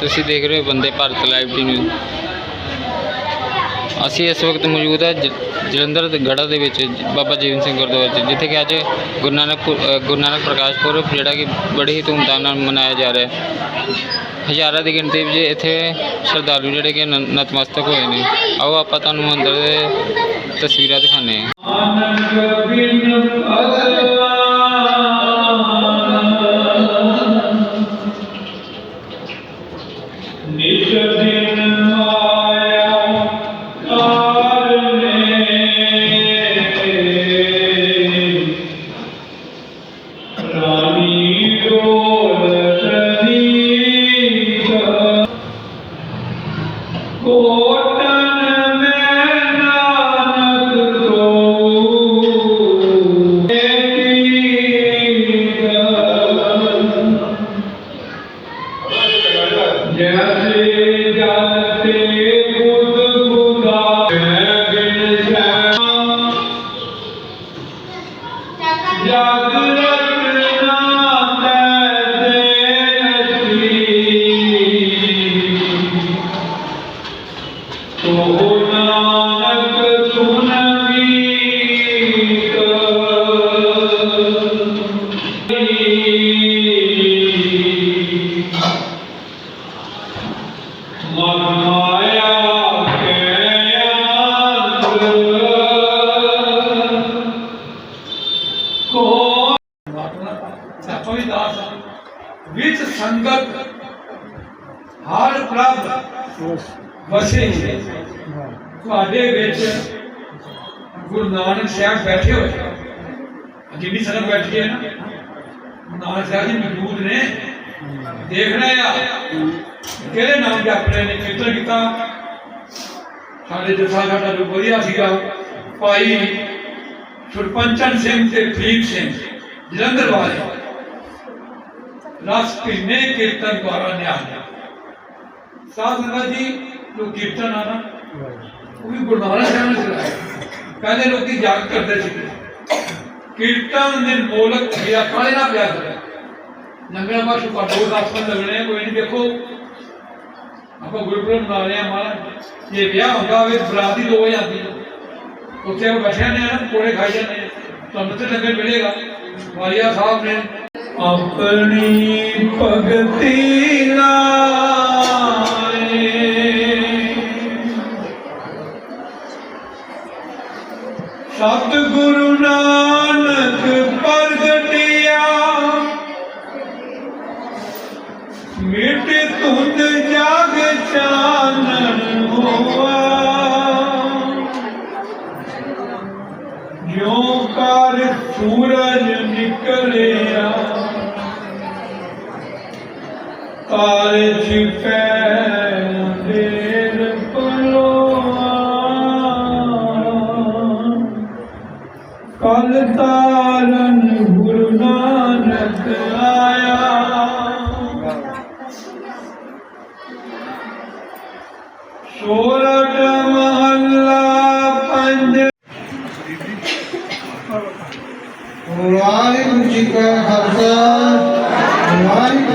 ਤੁਸੀਂ ਦੇਖ ਰਹੇ ਹੋ ਬੰਦੇ ਭਾਰਤ ਲਾਈਵ ਨਿਊਜ਼ ਅਸੀਂ ਇਸ ਵਕਤ ਮੌਜੂਦ ਹੈ ਜ- ਜਲੰਧਰ ਦੇ ਗੜਾ ਦੇ ਵਿੱਚ, ਬਾਬਾ ਜੀਵਨ ਸਿੰਘ ਗੁਰਦੁਆਰੇ 'ਚ, ਜਿੱਥੇ ਕਿ ਅੱਜ ਗੁਰੂ ਨਾਨਕ ਗੁਰੂ ਨਾਨਕ ਪ੍ਰਕਾਸ਼ ਪੁਰਬ, ਜਿਹੜਾ ਕਿ ਬੜੀ ਹੀ ਧੂਮਧਾਮ ਨਾਲ ਮਨਾਇਆ ਜਾ ਰਿਹਾ ਹੈ। ਹਜ਼ਾਰਾਂ ਦੀ ਗਿਣਤੀ ਵਿੱਚ ਇੱਥੇ ਸ਼ਰਧਾਲੂ ਜਿਹੜੇ ਕਿ ਨ- ਨਤਮਸਤਕ ਹੋਏ ਨੇ। ਆਓ ਆਪਾਂ ਤੁਹਾਨੂੰ ਮੰਦਰ ਦੇ ਤਸਵੀਰਾਂ ਦਿਖਾਉਂਦੇ ਹਾਂ। ਵੀਕ ਮਨ ਮਾਇਆ ਕੇ ਅੰਦਰ ਕੋ ਸਭੀ ਦਾਸ ਵਿੱਚ ਸੰਗਤ ਹਰ ਪ੍ਰਭ ਵਸੇ ਤੁਹਾਡੇ ਵਿੱਚ ਗੁਰੂ ਨਾਨਕ ਸਾਹਿਬ ਬੈਠੇ ਹੋਏ ਜਿੰਨੀ ਸੰਗਤ ਬੈਠੀ ਹੈ ਨਾ ਗੁਰੂ ਨਾਨਕ ਸਾਹਿਬ ਜੀ ਮੌਜੂਦ ਨੇ ਦੇਖ ਰਹੇ ਆ ਕਿਹੜੇ ਨਾਮ ਜਪ ਰਹੇ ਨੇ ਕੀਰਤਨ ਕੀਤਾ ਸਾਡੇ ਜਥਾ ਸਾਡਾ ਜੋ ਵਧੀਆ ਸੀਗਾ ਭਾਈ ਸੁਰਪੰਚਨ ਸਿੰਘ ਤੇ ਫਰੀਦ ਸਿੰਘ ਜਲੰਧਰ ਵਾਲੇ ਰਸ ਪਿੰਨੇ ਕੀਰਤਨ ਦੁਆਰਾ ਨਿਆਲਿਆ ਸਾਧ ਸੰਗਤ ਜੀ ਜੋ ਕੀਰਤਨ ਆ ਨਾ ਉਹ ਵੀ ਗੁਰੂ ਨਾਨਕ ਸਾਹਿਬ ਨੇ ਚਲਾਇਆ ਪਹਿਲੇ ਲੋਕੀ ਜਾਗ ਕਰਦੇ ਸੀ ਕੀਰਤਨ ਦੇ ਮੋਲਕ ਗਿਆ ਕਾਲੇ ਨਾ ਪਿਆ ਕਰੇ ਨੰਗਲਾ ਬਾਸ਼ੂ ਕਾ ਲੱਗਣੇ ਕੋਈ ਨਹੀਂ ਦੇਖੋ। ਆਪਾਂ ਗੁਰਪੁਰਬ ਮਨਾ ਰਹੇ ਆ, ਮਹਾਰਾਜ ਇਹ ਵਿਆਹ ਹੁੰਦਾ ਹੋਵੇ, ਬਰਾਤੀ ਦੋ ਹੋ ਜਾਂਦੀ ਉੱਥੇ ਆਪਾਂ ਬੈਠੇ ਨੇ ਨਾ ਕੋਲੇ ਖਾਈ ਜਾਂਦੇ ਤੁਹਾਨੂੰ ਤੇ ਲੰਗਰ ਮਿਲੇਗਾ। ਵਾਲੀਆ ਸਾਹਿਬ ਨੇ, ਆਪਣੀ ਭਗਤੀ ਲਾਏ ਸਤਿਗੁਰੂ ਨਾਨਕ ਤਾਰੇ ਛਿਪੈ ਅੰਧੇਰ ਪਲੋਆ ਕਲ ਤਾਰਨ ਗੁਰੂ ਨਾਨਕ ਆਇਆ। ਸੋਰਠ ਮਹੱਲਾ ਪੰਜ। ਵਾਹਿਗੁਰੂ ਜੀ ਕਾ ਖਾਲਸਾ, ਵਾਹਿਗੁਰੂ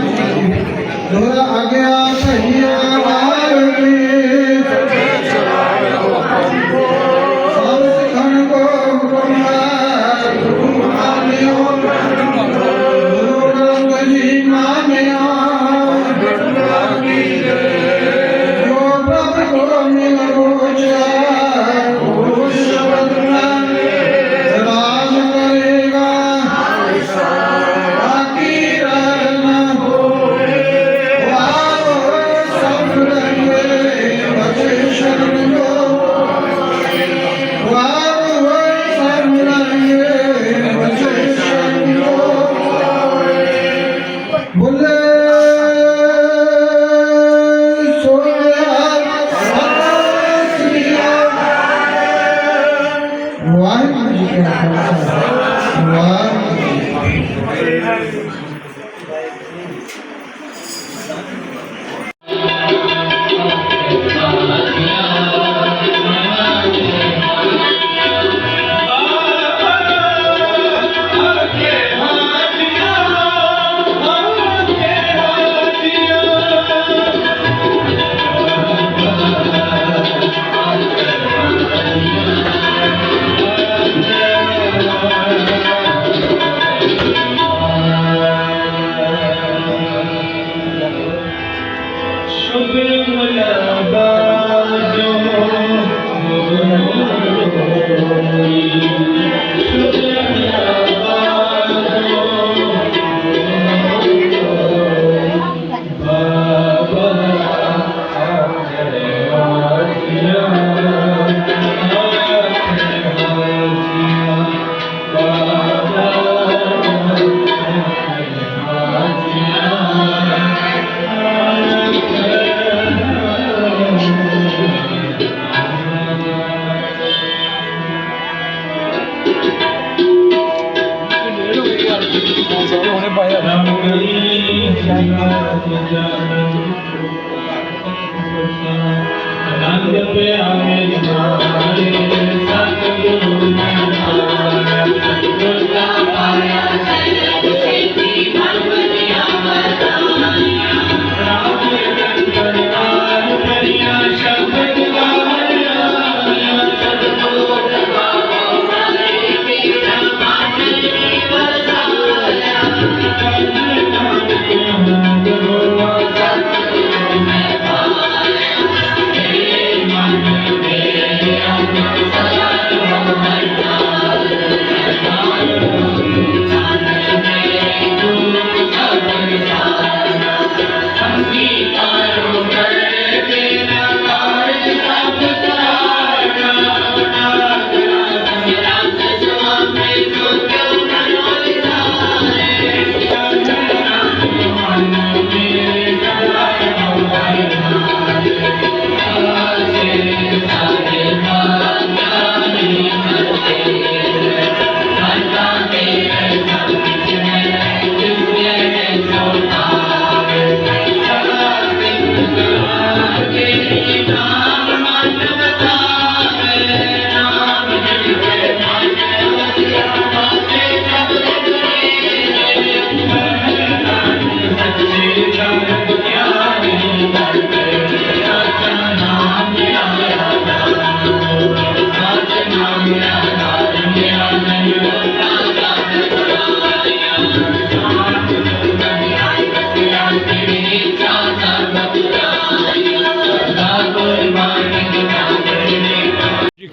الله ਆਨੰਦ ਪਿਆਰੇ ਨਾਰੇ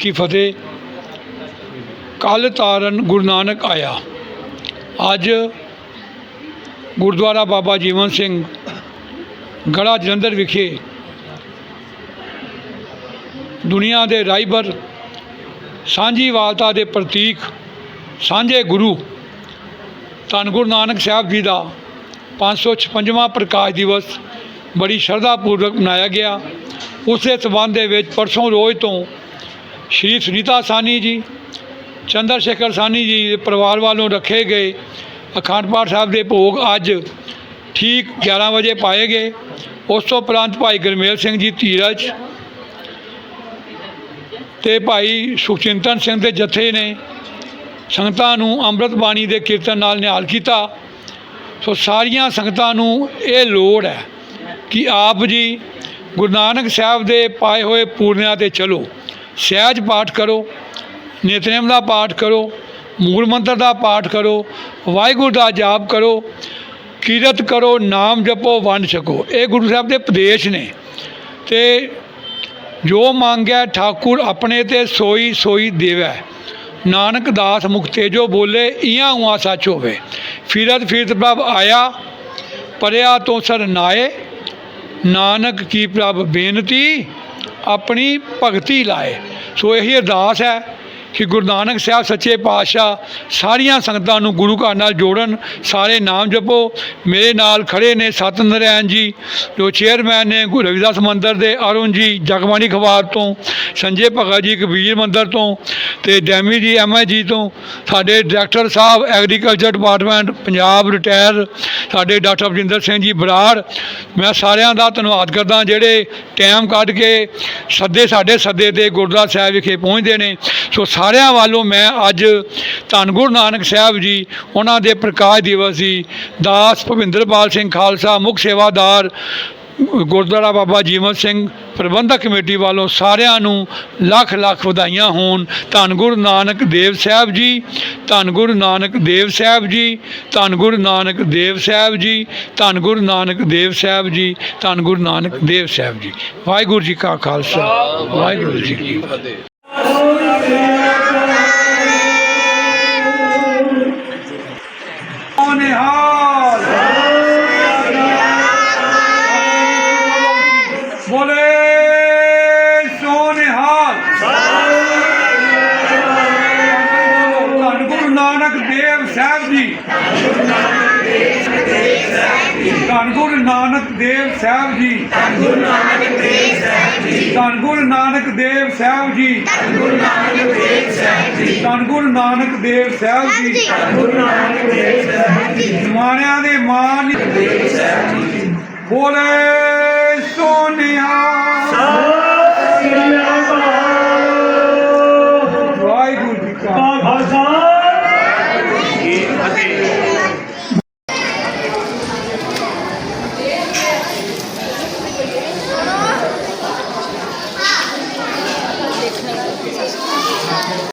ਕੀ ਫਤਿਹ। ਕੱਲ ਤਾਰਨ ਗੁਰੂ ਨਾਨਕ ਆਇਆ। ਅੱਜ ਗੁਰਦੁਆਰਾ ਬਾਬਾ ਜੀਵਨ ਸਿੰਘ ਗੜਾ ਜਲੰਧਰ ਵਿਖੇ ਦੁਨੀਆ ਦੇ ਰਾਈਬਰ ਸਾਂਝੀਵਾਲਤਾ ਦੇ ਪ੍ਰਤੀਕ ਸਾਂਝੇ ਗੁਰੂ ਧੰਨ ਗੁਰੂ ਨਾਨਕ ਸਾਹਿਬ ਜੀ ਦਾ 556ਵਾਂ ਪ੍ਰਕਾਸ਼ ਦਿਵਸ ਬੜੀ ਸ਼ਰਧਾ ਪੂਰਵਕ ਮਨਾਇਆ ਗਿਆ। ਉਸੇ ਸਬੰਧ ਦੇ ਵਿੱਚ ਪਰਸੋਂ ਰੋਜ਼ ਤੋਂ ਸ਼੍ਰੀ ਸੁਨੀਤਾ ਸਾਨੀ ਜੀ, ਚੰਦਰ ਸ਼ੇਖਰ ਸਾਨੀ ਜੀ ਦੇ ਪਰਿਵਾਰ ਵੱਲੋਂ ਰੱਖੇ ਗਏ ਅਖੰਡ ਪਾਠ ਸਾਹਿਬ ਦੇ ਭੋਗ ਅੱਜ ਠੀਕ 11 ਵਜੇ ਪਾਏ ਗਏ। ਉਸ ਤੋਂ ਉਪਰੰਤ ਭਾਈ ਗੁਰਮੇਲ ਸਿੰਘ ਜੀ ਧੀਰਜ ਤੇ ਭਾਈ ਸੁਖਚਿੰਤਨ ਸਿੰਘ ਦੇ ਜਥੇ ਨੇ ਸੰਗਤਾਂ ਨੂੰ ਅੰਮ੍ਰਿਤ ਬਾਣੀ ਦੇ ਕੀਰਤਨ ਨਾਲ ਨਿਹਾਲ ਕੀਤਾ। ਸੋ ਸਾਰੀਆਂ ਸੰਗਤਾਂ ਨੂੰ ਇਹ ਲੋੜ ਹੈ ਕਿ ਆਪ ਜੀ ਗੁਰੂ ਨਾਨਕ ਸਾਹਿਬ ਦੇ ਪਾਏ ਹੋਏ ਪੂਰਨਿਆਂ ਤੇ ਚਲੋ। ਸਹਿਜ ਪਾਠ ਕਰੋ, ਨਿਤਨੇਮ ਦਾ ਪਾਠ ਕਰੋ, ਮੂਲ ਮੰਤਰ ਦਾ ਪਾਠ ਕਰੋ, ਵਾਹਿਗੁਰੂ ਦਾ ਜਾਪ ਕਰੋ, ਕੀਰਤ ਕਰੋ, ਨਾਮ ਜਪੋ, ਵੰਡ ਛਕੋ। ਇਹ ਗੁਰੂ ਸਾਹਿਬ ਦੇ ਉਪਦੇਸ਼ ਨੇ। ਤੇ ਜੋ ਮੰਗਿਆ ਠਾਕੁਰ ਆਪਣੇ ਤੇ ਸੋਈ ਸੋਈ ਦੇਵੈ। ਨਾਨਕ ਦਾਸ ਮੁਖਤੇ ਜੋ ਬੋਲੇ ਇਆਂ ਉਆਂ ਸੱਚ ਹੋਵੇ। ਫਿਰਤ ਫਿਰਤ ਪ੍ਰਭ ਆਇਆ, ਪਰਿਆ ਤੋਂ ਸਰਨਾਏ ਨਾਨਕ ਕੀ ਪ੍ਰਭ ਬੇਨਤੀ ਆਪਣੀ ਭਗਤੀ ਲਾਏ। ਸੋ ਇਹੀ ਅਰਦਾਸ ਹੈ। ਕਿ ਗੁਰੂ ਨਾਨਕ ਸਾਹਿਬ ਸੱਚੇ ਪਾਤਸ਼ਾਹ ਸਾਰੀਆਂ ਸੰਗਤਾਂ ਨੂੰ ਗੁਰੂ ਘਰ ਨਾਲ ਜੋੜਨ, ਸਾਰੇ ਨਾਮ ਜਪੋ। ਮੇਰੇ ਨਾਲ ਖੜੇ ਨੇ ਸਤ ਨਰੈਣ ਜੀ, ਜੋ ਚੇਅਰਮੈਨ ਨੇ ਗੁਰੂ ਰਵਿਦਾਸ ਮੰਦਿਰ ਦੇ ਅਰੁਣ ਜੀ, ਜਗਬਾਣੀ ਖਵਾਰ ਤੋਂ, ਸੰਜੇ ਭਗਤ ਜੀ ਕਬੀਰ ਮੰਦਿਰ ਤੋਂ ਤੇ ਡੈਮੀ ਜੀ ਐਮਆਈ ਜੀ ਤੋਂ, ਸਾਡੇ director sahib agriculture department Punjab retire ਸਾਡੇ ਡਾਕਟਰ ਬਜਿੰਦਰ ਸਿੰਘ ਜੀ, ਬਰਾੜ। ਮੈਂ ਸਾਰਿਆਂ ਦਾ ਧੰਨਵਾਦ ਕਰਦਾ, ਜਿਹੜੇ ਟਾਈਮ ਕੱਢ ਕੇ ਸੱਦੇ ਸਾਡੇ ਸੱਦੇ ਤੇ ਗੁਰਦੁਆਰਾ ਸਾਹਿਬ ਵਿਖੇ ਪਹੁੰਚਦੇ ਨੇ। ਸੋ ਸਾਰਿਆਂ ਵੱਲੋਂ ਮੈਂ ਅੱਜ ਧੰਨ ਗੁਰੂ ਨਾਨਕ ਸਾਹਿਬ ਜੀ, ਉਹਨਾਂ ਦੇ ਪ੍ਰਕਾਸ਼ ਦਿਵਸ ਸੀ ਦਾਸ ਭਵਿੰਦਰਪਾਲ ਸਿੰਘ ਖਾਲਸਾ, ਮੁੱਖ ਸੇਵਾਦਾਰ ਗੁਰਦੁਆਰਾ ਬਾਬਾ ਜੀਵਨ ਸਿੰਘ, ਪ੍ਰਬੰਧਕ ਕਮੇਟੀ ਵੱਲੋਂ ਸਾਰਿਆਂ ਨੂੰ ਲੱਖ ਲੱਖ ਵਧਾਈਆਂ ਹੋਣ। ਧੰਨ ਗੁਰੂ ਨਾਨਕ ਦੇਵ ਸਾਹਿਬ ਜੀ, ਧੰਨ ਗੁਰੂ ਨਾਨਕ ਦੇਵ ਸਾਹਿਬ ਜੀ, ਧੰਨ ਗੁਰੂ ਨਾਨਕ ਦੇਵ ਸਾਹਿਬ ਜੀ, ਧੰਨ ਗੁਰੂ ਨਾਨਕ ਦੇਵ ਸਾਹਿਬ ਜੀ, ਧੰਨ ਗੁਰੂ ਨਾਨਕ ਦੇਵ ਸਾਹਿਬ ਜੀ। ਵਾਹਿਗੁਰੂ ਜੀ ਕਾ ਖਾਲਸਾ, ਵਾਹਿਗੁਰੂ ਜੀ ਕੀ ਫਤਿਹ। ਨਿਹਾਲ ਬੋਲੇ ਸੋਨਿਹਾਲ ਧੰਨ ਗੁਰੂ ਨਾਨਕ ਦੇਵ ਸਾਹਿਬ ਜੀ ਧੰਨ ਗੁਰੂ ਨਾਨਕ ਦੇਵ ਸਾਹਿਬ ਜੀ ਧੰਨ ਗੁਰੂ ਨਾਨਕ ਦੇਵ ਸਾਹਿਬ ਜੀ। ਧੰਨ ਗੁਰੂ ਨਾਨਕ ਦੇਵ ਸਾਹਿਬ ਜੀ। ਧੰਨ ਗੁਰੂ ਨਾਨਕ ਦੇਵ ਸਾਹਿਬ ਜੀ। ਧੰਨ ਗੁਰੂ ਨਾਨਕ ਦੇਵ ਸਾਹਿਬ ਜੀ। ਧੰਨ ਗੁਰੂ ਨਾਨਕ ਦੇਵ ਸਾਹਿਬ ਜੀ। ਜਮਾਨਿਆਂ ਦੇ ਮਾਨ ਦੇਵ ਸਾਹਿਬ ਜੀ। ਬੋਲੇ।